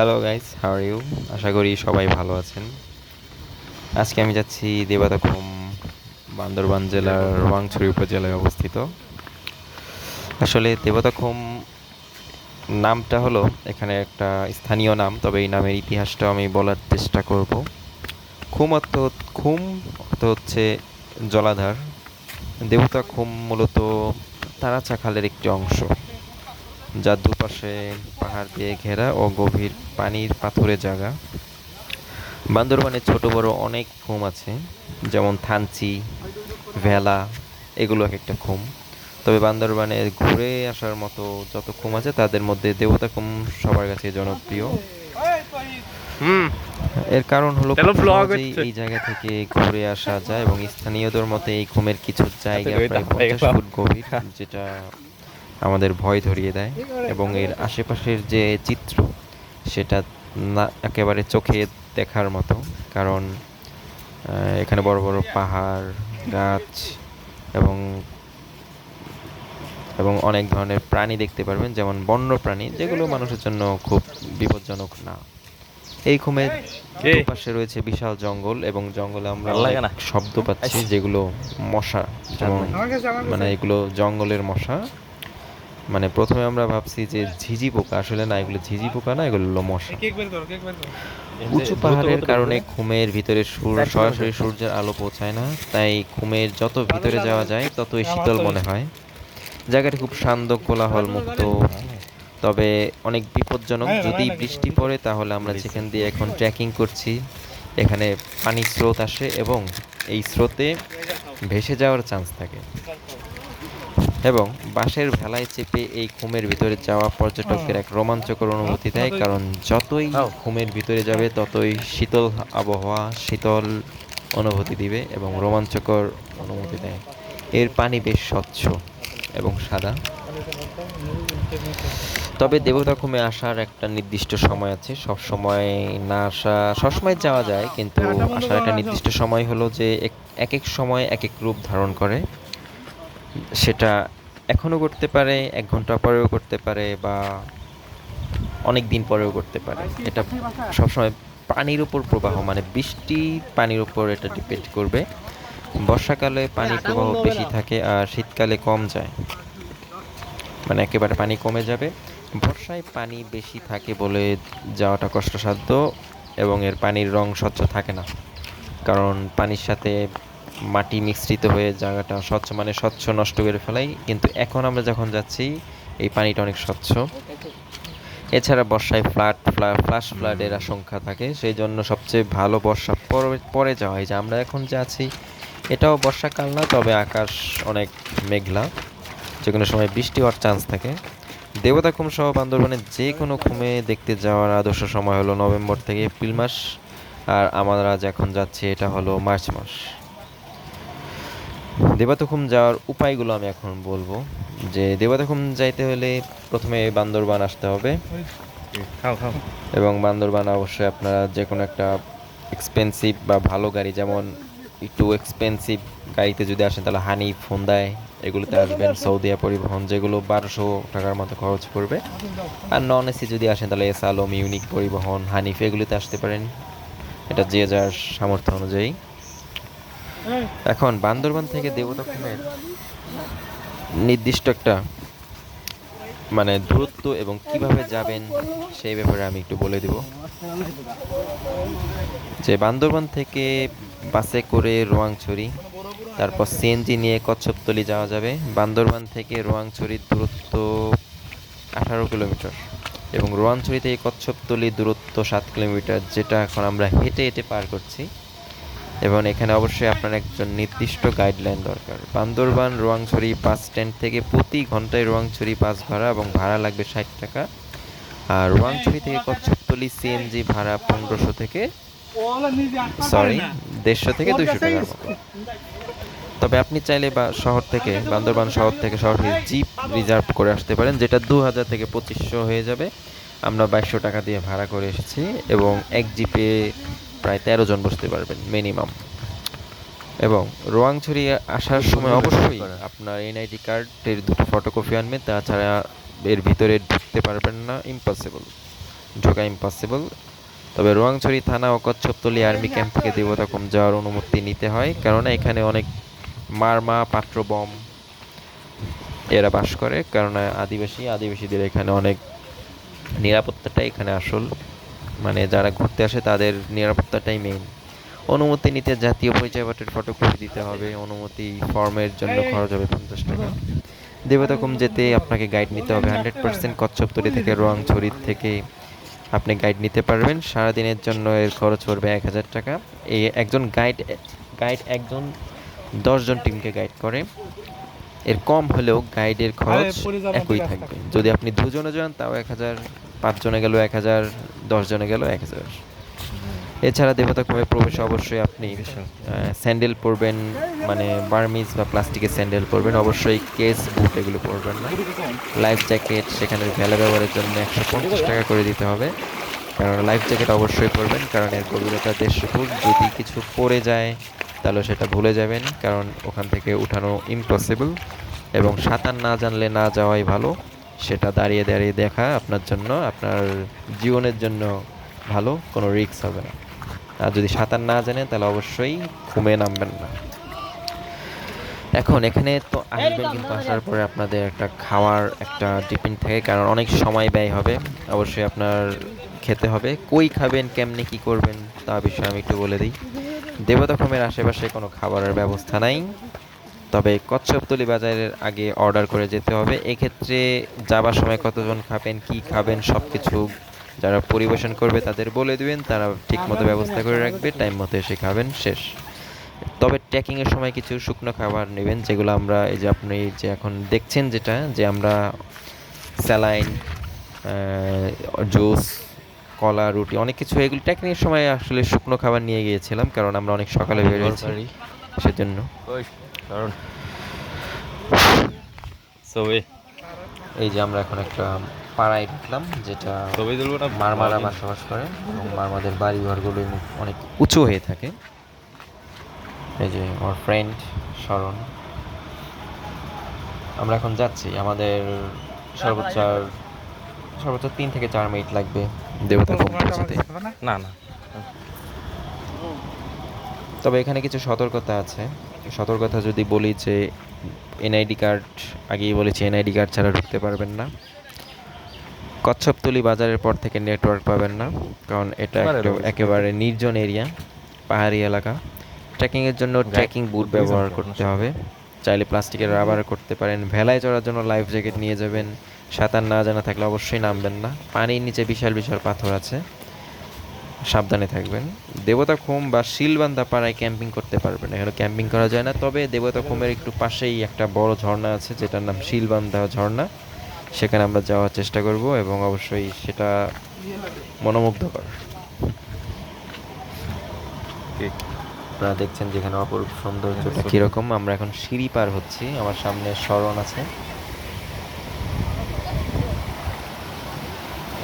Hello guys how are you আশা করি সবাই ভালো আছেন। আজকে আমি যাচ্ছি দেবাদখম বান্দরবান জেলার রোয়াংছড়ি উপজেলায় অবস্থিত। আসলে দেবতাখুম নামটা হলো এখানে একটা স্থানীয় নাম, তবে এই নামের ইতিহাসটা আমি বলার চেষ্টা করব। খুম অর্থ খুম অর্থ হচ্ছে জলাধার। দেবতা খুম মূলত তারাচা খালের একটি অংশ। যার দুপাশে পাহাড় দিয়ে ঘেরা ও গভীর পানির পাথুরে জায়গা। বান্দরবানে ছোট বড় অনেক খুম আছে যেমন থানচি ভেলা এগুলো এক একটা খুম তবে বান্দরবানে ঘুরে আসার মতো যত খুম আছে তাদের মধ্যে দেবতা খুম সবার কাছে জনপ্রিয়। হুম এর কারণ হলো। এই জায়গা থেকে ঘুরে আসা যায় এবং স্থানীয়দের মতে এই খুমের কিছু জায়গা প্রায় পঞ্চাশ ফুট গভীর যেটা আমাদের ভয় ধরিয়ে দেয় এবং এর আশেপাশের যে চিত্র সেটা না একেবারে চোখে দেখার মতো। কারণ এখানে বড় বড় পাহাড় গাছ এবং এবং অনেক ধরনের প্রাণী দেখতে পারবেন যেমন বন্য প্রাণী যেগুলো মানুষের জন্য খুব বিপজ্জনক না। এই খুমের কে? দুপাশে রয়েছে বিশাল জঙ্গল এবং জঙ্গলে আমরা? শব্দ পাচ্ছি যেগুলো মশা যেমন মানে এগুলো জঙ্গলের মশা। মানে প্রথমে আমরা ভাবছি যে ঝিঝি পোকা আসলে না এগুলো ঝিঝি পোকা না এগুলো হলো মশা। উঁচু পাহাড়ের কারণে ঘুমের ভিতরে সূর্য সরাসরি সূর্যের আলো পৌঁছায় না তাই ঘুমের যত ভিতরে যাওয়া যায় ততই শীতল মনে হয়। জায়গাটি খুব শান্ত কোলাহল মুক্ত। তবে অনেক বিপজ্জনক যদি বৃষ্টি পড়ে তাহলে আমরা যেখান দিয়ে এখন ট্রেকিং করছি এখানে পানির স্রোত আসে এবং এই স্রোতে ভেসে যাওয়ার চান্স থাকে। এবং বাঁশের ভেলায় চেপে এই ঘুমের ভিতরে যাওয়া পর্যটকদের এক রোমাঞ্চকর অনুভূতি দেয় কারণ যতই ঘুমের ভিতরে যাবে ততই শীতল আবহাওয়া শীতল অনুভূতি দিবে এবং রোমাঞ্চকর অনুভূতি দেয়। এর পানি বেশ স্বচ্ছ এবং সাদা। তবে দেবতা ঘুমে আসার একটা নির্দিষ্ট সময় আছে। সব সময় না আসা সবসময় যাওয়া যায় কিন্তু আসার একটা নির্দিষ্ট সময় হলো যে এক- এক এক সময় এক এক রূপ ধারণ করে। সেটা এখনও করতে পারে এক ঘণ্টা পরেও করতে পারে বা অনেক দিন পরেও করতে পারে। এটা সবসময় পানির উপর প্রবাহ মানে বৃষ্টি পানির উপর এটা ডিপেন্ড করবে। বর্ষাকালে পানির প্রবাহ বেশি থাকে আর শীতকালে কম যায়। মানে একেবারে পানি কমে যাবে। বর্ষায় পানি বেশি থাকে বলে যাওয়াটা কষ্টসাধ্য এবং এর পানির রং স্বচ্ছ থাকে না। কারণ পানির সাথে মাটি মিশ্রিত হয়ে জায়গাটা স্বচ্ছ মানে স্বচ্ছ নষ্ট করে ফেলাই। কিন্তু এখন আমরা যখন যাচ্ছি, এই পানিটা অনেক স্বচ্ছ। এছাড়া বর্ষায় ফ্লাড ফ্লাশ ফ্লাডের আশঙ্কা থাকে। সেই জন্য সবচেয়ে ভালো বর্ষা পরে যাওয়া হয়। যে আমরা এখন যে আছি, এটাও বর্ষাকাল না, তবে আকাশ অনেক মেঘলা। যে কোনো সময় বৃষ্টি হওয়ার চান্স থাকে। দেবতা খুম সহ বান্দরবানের যে কোনো খুমে দেখতে যাওয়ার আদর্শ সময় হলো নভেম্বর থেকে এপ্রিল মাস। আর আমরা যখন যাচ্ছি, এটা হলো মার্চ মাস। দেবাতখুম যাওয়ার উপায়গুলো আমি এখন বলব। যে দেবাতখুম যাইতে হলে প্রথমে বান্দরবান আসতে হবে। খাও খাও। এবং বান্দরবান অবশ্যই আপনারা যে কোনো একটা এক্সপেন্সিভ বা ভালো গাড়ি যেমন একটু এক্সপেন্সিভ গাড়িতে যদি আসেন তাহলে হানি ফোন্দায় এগুলোতে আসবেন সৌদিয়া পরিবহন যেগুলো বারোশো টাকার মতো খরচ পড়বে। আর নন এসি যদি আসেন তাহলে এস আলম ইউনিক পরিবহন হানিফ এগুলিতে আসতে পারেন। এটা যে যার সামর্থ্য অনুযায়ী। এখন বান্দরবান থেকে দেবতাখুমের নির্দিষ্ট একটা মানে দূরত্ব এবং কীভাবে যাবেন সেই ব্যাপারে আমি একটু বলে দিব। যে বান্দরবান থেকে বাসে করে রোয়াংছড়ি, তারপর সিএনজি নিয়ে কচ্ছপতলি যাওয়া যাবে। বান্দরবান থেকে রোয়াংছড়ির দূরত্ব আঠারো কিলোমিটার এবং রোয়াংছড়ি থেকে কচ্ছপতলি দূরত্ব সাত কিলোমিটার, যেটা এখন আমরা হেঁটে হেঁটে পার করছি। এবং এখানে অবশ্যই আপনার একজন নির্দিষ্ট গাইডলাইন দরকার। বান্দরবান রোয়াংছড়ি বাস স্ট্যান্ড থেকে প্রতি ঘন্টায় রোয়াংছড়ি বাস ভাড়া এবং ভাড়া লাগবে ষাট টাকা। আর রোয়াংছড়ি থেকে কচ্ছপতলি সিএনজি ভাড়া পনেরোশো থেকে সরি দেড়শো থেকে দুইশো টাকার মতো। তবে আপনি চাইলে বা শহর থেকে, বান্দরবান শহর থেকে শহর জিপ রিজার্ভ করে আসতে পারেন, যেটা দু হাজার থেকে পঁচিশশো হয়ে যাবে। আমরা বাইশশো টাকা দিয়ে ভাড়া করে এসেছি এবং এক জিপে প্রায় তেরো জন বসতে পারবেন মিনিমাম এবং রোয়াংছড়ি আসার সময় অবশ্যই আপনার এনআইডি কার্ডের দুটো ফটোকপি আনবেন, তাছাড়া এর ভিতরে ঢুকতে পারবেন না ইম্পসিবল ঢোকা ইম্পসিবল তবে রোয়াংছড়ি থানা ও কচ্ছপতলি আর্মি ক্যাম্প থেকে দেবতাকুম যাওয়ার অনুমতি নিতে হয় কেননা এখানে অনেক মারমা পাত্র বম এরা বাস করে কেননা আদিবাসী, আদিবাসীদের এখানে অনেক নিরাপত্তাটা এখানে আসল। মানে যারা ঘুরতে আসে তাদের নিরাপত্তাটাই মেইন অনুমতি নিতে জাতীয় পরিচয়পত্রের ফটোকপি দিতে হবে অনুমতি ফর্মের জন্য খরচ হবে পঞ্চাশ টাকা। দেবতাকুম যেতে আপনাকে গাইড নিতে হবে হান্ড্রেড পার্সেন্ট কচ্ছপতলি থেকে রোয়াংছড়ি থেকে আপনি গাইড নিতে পারবেন। সারাদিনের জন্য এর খরচ পড়বে এক হাজার টাকা। এই একজন গাইড গাইড একজন দশজন টিমকে গাইড করে। এর কম হলেও গাইডের খরচ একই থাকবে। যদি আপনি দুজনে যান তাও এক হাজার পাঁচজনে গেল এক হাজার দশজনে গেল, এক হাজার। এছাড়া দেবতাকুমে প্রবেশে অবশ্যই আপনি স্যান্ডেল পরবেন মানে বার্মিজ বা প্লাস্টিকের স্যান্ডেল পরবেন। অবশ্যই কেস বুট এগুলো পরবেন না। লাইফ জ্যাকেট সেখানে ভেলা ব্যবহারের জন্য একশো পঞ্চাশ টাকা করে দিতে হবে। কারণ লাইফ জ্যাকেট অবশ্যই পরবেন, কারণ এর গভীরতা দেড়শো ফুট। যদি কিছু পড়ে যায়, তাহলে সেটা ভুলে যাবেন, কারণ ওখান থেকে উঠানো ইম্পসিবল এবং সাঁতার না জানলে না যাওয়াই ভালো। সেটা দাঁড়িয়ে দাঁড়িয়ে দেখা আপনার জন্য আপনার জীবনের জন্য ভালো কোনো রিস্ক হবে না। আর যদি সাঁতার না জানেন তাহলে অবশ্যই ঘুমে নামবেন না। এখন এখানে তো আসবেন কিন্তু আসার পরে আপনাদের একটা খাওয়ার একটা টিফিন থাকে কারণ অনেক সময় ব্যয় হবে। অবশ্যই আপনার খেতে হবে। কই খাবেন কেমনে কি করবেন তা বিষয়ে আমি একটু বলে দিই। দেবতাখমের আশেপাশে কোনো খাবারের ব্যবস্থা নাই। তবে কচ্ছপতলি বাজারের আগে অর্ডার করে যেতে হবে। এক্ষেত্রে যাবার সময় কতজন খাবেন কি খাবেন সব কিছু যারা পরিবেশন করবে তাদের বলে দেবেন তারা ঠিকমতো ব্যবস্থা করে রাখবে টাইম মতো এসে খাবেন শেষ। তবে ট্রেকিংয়ের সময় কিছু শুকনো খাবার নেবেন যেগুলো আমরা এই যে আপনি যে এখন দেখছেন যেটা যে আমরা স্যালাইন জুস কলা রুটি অনেক কিছু এগুলো ট্রেকিংয়ের সময় আসলে শুকনো খাবার নিয়ে গিয়েছিলাম কারণ আমরা অনেক সকালে বের হয়েছি সেজন্য। কারণ ছবি এই যে আমরা এখন একটা পাড়ায় ঢুকলাম যেটা ছবি তুলবো না? মারমারা বসবাস করে এবং মারমাদের বাড়ি ঘরগুলো অনেক উঁচু হয়ে থাকে। এই যে আমার ফ্রেন্ড শরণ আমরা এখন যাচ্ছি। আমাদের সর্বোচ্চ আর সর্বোচ্চ তিন থেকে চার মিনিট লাগবে দেবতা পৌঁছাতে না না। তবে এখানে কিছু সতর্কতা আছে। সতর্কতা যদি বলি যে এনআইডি কার্ড আগেই বলেছি এনআইডি কার্ড ছাড়া ঢুকতে পারবেন না। কচ্ছপতলি বাজারের পর থেকে নেটওয়ার্ক পাবেন না কারণ এটা একেবারে একেবারে নির্জন এরিয়া পাহাড়ি এলাকা। ট্রেকিংয়ের জন্য ট্রেকিং বুট ব্যবহার করতে হবে। চাইলে প্লাস্টিকের রাবার করতে পারেন। ভেলায় চড়ার জন্য লাইফ জ্যাকেট নিয়ে যাবেন। সাঁতার না জানা থাকলে অবশ্যই নামবেন না। পানির নিচে বিশাল বিশাল পাথর আছে। সাবধানে থাকবেন। দেবতা খুম বা শিলবান্ধা পাড়ায় ক্যাম্পিং করতে পারবেন। এখানে ক্যাম্পিং করা যায় না। তবে দেবতা খোমের একটু পাশেই একটা বড় ঝর্ণা আছে যেটার নাম শিলবান্ধা ঝর্ণা। সেখানে আমরা যাওয়ার চেষ্টা করব এবং অবশ্যই সেটা মনোমুগ্ধকর। আপনারা দেখছেন যেখানে অপরূপ সৌন্দর্যটা কীরকম? আমরা এখন সিঁড়ি পার হচ্ছি। আমার সামনে স্মরণ আছে।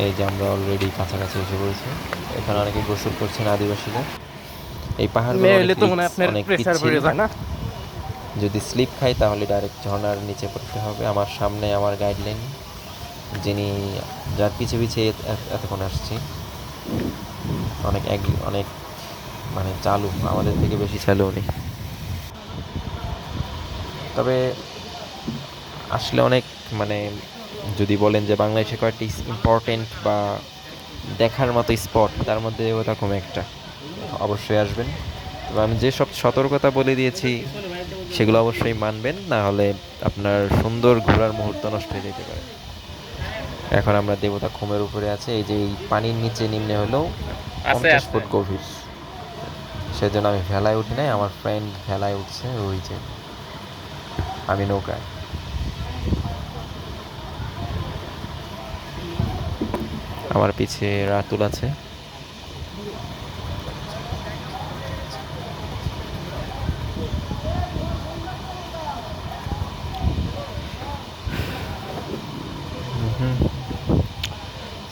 এই যে আমরা অলরেডি কাছাকাছি এসে পড়েছি। এখানে অনেকে গোসল করছেন আদিবাসীরা। এই পাহাড় না? যদি স্লিপ খাই তাহলে ডাইরেক্ট ঝর্ণার নিচে পড়তে হবে। আমার সামনে আমার গাইডলাইন যিনি যার পিছে পিছে এত- এত- এতক্ষণ আসছি অনেক এক অনেক মানে চালু আমাদের থেকে বেশি চালু উনি। তবে আসলে অনেক মানে যদি বলেন যে বাংলাদেশে কয়েকটি ইম্পর্টেন্ট বা দেখার মতো স্পট তার মধ্যে ওরকম একটা অবশ্যই আসবেন। তবে আমি যেসব সতর্কতা বলে দিয়েছি সেগুলো অবশ্যই মানবেন না হলে আপনার সুন্দর ঘোরার মুহূর্ত নষ্ট হয়ে যেতে পারে। এখন আমরা দেবতা খুমের উপরে আছে এই যে এই পানির নিচে নিম্নে হলো পঞ্চাশ ফুট গভীর। সেজন্য আমি ভেলায় উঠি নাই আমার ফ্রেন্ড ভেলায় উঠছে ওই যে আমি নৌকায়। আমার পিছে রাতুল আছে।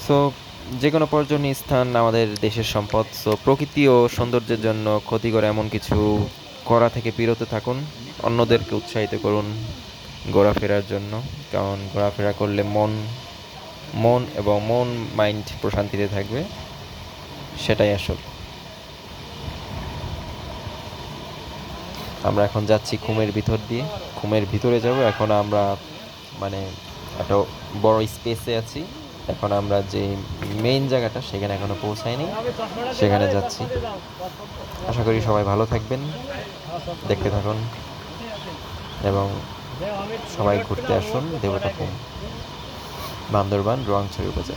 সো যে কোনো পর্যটনী স্থান আমাদের দেশের সম্পদ। সো প্রকৃতি ও সৌন্দর্যের জন্য ক্ষতিকর এমন কিছু করা থেকে বিরত থাকুন। অন্যদেরকে উৎসাহিত করুন ঘোরাফেরার জন্য, কারণ ঘোরাফেরা করলে মন মন এবং মন মাইন্ড প্রশান্তিতে থাকবে, সেটাই আসল। আমরা এখন যাচ্ছি ঘুমের ভিতর দিয়ে। ঘুমের ভিতরে যাব, এখন আমরা মানে একটা বড় স্পেসে আছি। এখন আমরা যে মেইন জায়গাটা, সেখানে এখনও পৌঁছায়নি সেখানে যাচ্ছি। আশা করি সবাই ভালো থাকবেন, দেখতে থাকুন, এবং সবাই ঘুরতে আসুন দেবতাকুম বান্দরবান রোয়াংছড়ি উপজেলা।